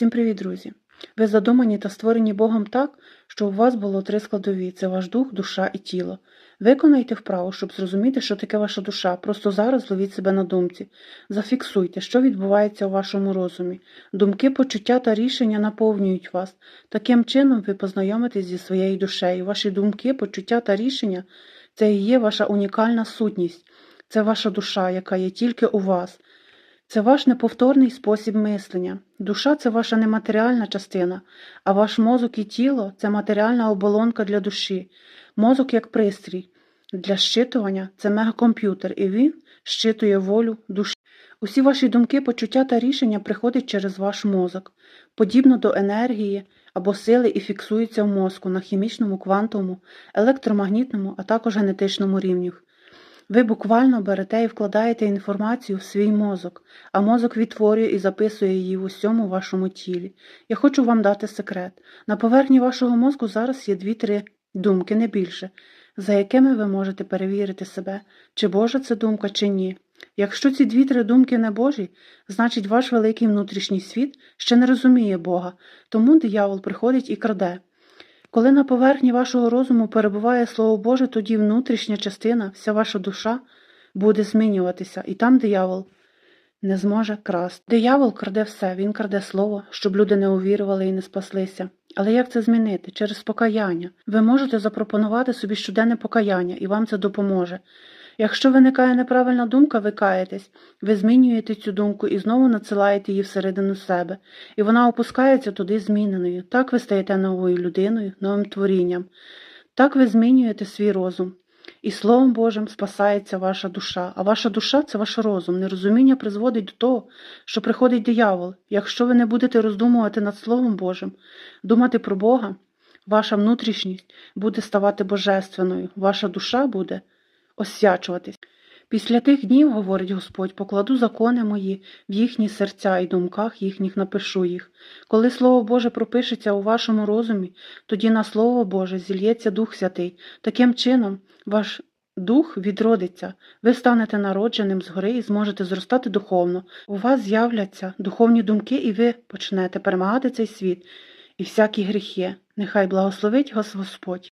Всім привіт, друзі! Ви задумані та створені Богом так, що у вас було три складові це ваш дух, душа і тіло. Виконайте вправу, щоб зрозуміти, що таке ваша душа. Просто зараз ловіть себе на думці. Зафіксуйте, що відбувається у вашому розумі. Думки, почуття та рішення наповнюють вас. Таким чином ви познайомитесь зі своєю душею. Ваші думки, почуття та рішення це і є ваша унікальна сутність. Це ваша душа, яка є тільки у вас. Це ваш неповторний спосіб мислення. Душа це ваша нематеріальна частина, а ваш мозок і тіло це матеріальна оболонка для душі. Мозок як пристрій. Для щитування це мегакомп'ютер, і він щитує волю душі. Усі ваші думки, почуття та рішення приходять через ваш мозок, подібно до енергії або сили і фіксуються в мозку на хімічному, квантовому, електромагнітному, а також генетичному рівнях. Ви буквально берете і вкладаєте інформацію в свій мозок, а мозок відтворює і записує її в усьому вашому тілі. Я хочу вам дати секрет. На поверхні вашого мозку зараз є дві-три думки, не більше, за якими ви можете перевірити себе, чи Божа це думка, чи ні. Якщо ці дві-три думки не Божі, значить ваш великий внутрішній світ ще не розуміє Бога, тому диявол приходить і краде. Коли на поверхні вашого розуму перебуває Слово Боже, тоді внутрішня частина, вся ваша душа буде змінюватися, і там диявол не зможе красти. Диявол краде все, він краде слово, щоб люди не увірували і не спаслися. Але як це змінити? Через покаяння. Ви можете запропонувати собі щоденне покаяння, і вам це допоможе. Якщо виникає неправильна думка, ви каєтесь, ви змінюєте цю думку і знову надсилаєте її всередину себе, і вона опускається туди зміненою. Так ви стаєте новою людиною, новим творінням. Так ви змінюєте свій розум. І Словом Божим спасається ваша душа, а ваша душа це ваш розум. Нерозуміння призводить до того, що приходить диявол. Якщо ви не будете роздумувати над Словом Божим, думати про Бога, ваша внутрішність буде ставати божественною, ваша душа буде освячуватись. Після тих днів, говорить Господь, покладу закони мої в їхні серця і думках їхніх напишу їх. Коли Слово Боже пропишеться у вашому розумі, тоді на Слово Боже зільється Дух Святий. Таким чином, ваш дух відродиться, ви станете народженим згори і зможете зростати духовно. У вас з'являться духовні думки, і ви почнете перемагати цей світ і всякі гріхи. Нехай благословить вас Господь.